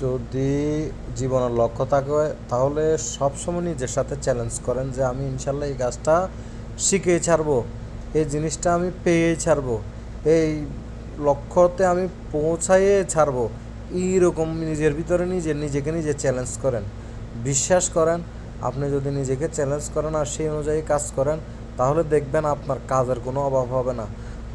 যদি জীবনের লক্ষ্য থাকে, তাহলে সবসময় নিজের সাথে চ্যালেঞ্জ করেন যে আমি ইনশাল্লাহ এই কাজটা শিখেই ছাড়বো, এই জিনিসটা আমি পেয়েই ছাড়বো, এই লক্ষ্যতে আমি পৌঁছাইয়ে ছাড়বো। এইরকম নিজের ভিতরে নিজে, নিজেকে নিজে চ্যালেঞ্জ করেন। বিশ্বাস করেন, আপনি যদি নিজেকে চ্যালেঞ্জ করেন আর সেই অনুযায়ী কাজ করেন, তাহলে দেখবেন আপনার কাজের কোনো অভাব হবে না।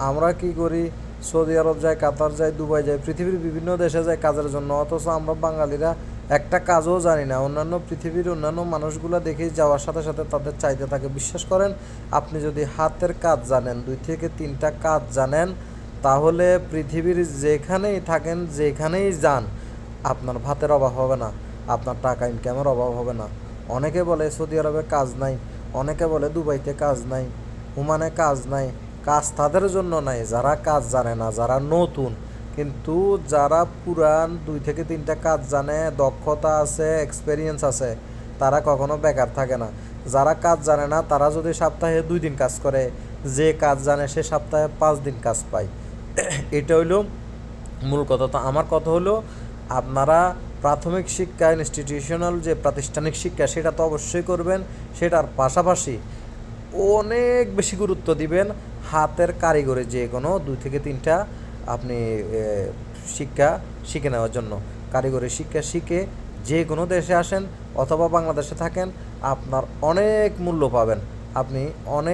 আমরা কি করি সৌদি আরব যাই কাতার যায়, দুবাই যায়, পৃথিবীর বিভিন্ন দেশে যায় কাজের জন্য। অথচ আমরা বাঙালিরা একটা কাজও জানি না। অন্যান্য পৃথিবীর অন্যান্য মানুষগুলো দেখে যাওয়ার সাথে সাথে তাদের চাইতে থাকে। বিশ্বাস করেন, আপনি যদি হাতের কাজ জানেন, দুই থেকে তিনটা কাজ জানেন, তাহলে পৃথিবীর যেখানেই থাকেন, যেখানেই যান, আপনার ভাতের অভাব হবে না, আপনার টাকা ইনকামের অভাব হবে না। অনেকে বলে সৌদি আরবে কাজ নাই, অনেকে বলে দুবাইতে কাজ নাই, ওমানে কাজ নাই কাজ তাদের জন্য নাই, যারা কাজ জানে না, যারা নতুন। কিন্তু যারা পুরান দুই থেকে তিনটা কাজ জানে, দক্ষতা আছে এক্সপেরিয়েন্স আছে, তারা কখনো বেকার থাকে না। যারা কাজ জানে না, তারা যদি সপ্তাহে দুই দিন কাজ করে, যে কাজ জানে সে সপ্তাহে পাঁচ দিন কাজ পায়। এটা হইল মূল কথা। তো আমার কথা হলো আপনারা প্রাথমিক শিক্ষা ইনস্টিটিউশনাল যে প্রাতিষ্ঠানিক শিক্ষা, সেটা তো অবশ্যই করবেন। সেটার পাশাপাশি অনেক বেশি গুরুত্ব দিবেন। হাতের কারিগরি যে কোনো দুই থেকে তিনটা আপনি শিক্ষা শিখে নেওয়ার জন্য। কারিগরি শিক্ষা শিখে যে কোনো দেশে আসেন অথবা বাংলাদেশে থাকেন, আপনার অনেক মূল্য পাবেন। আপনি অনেক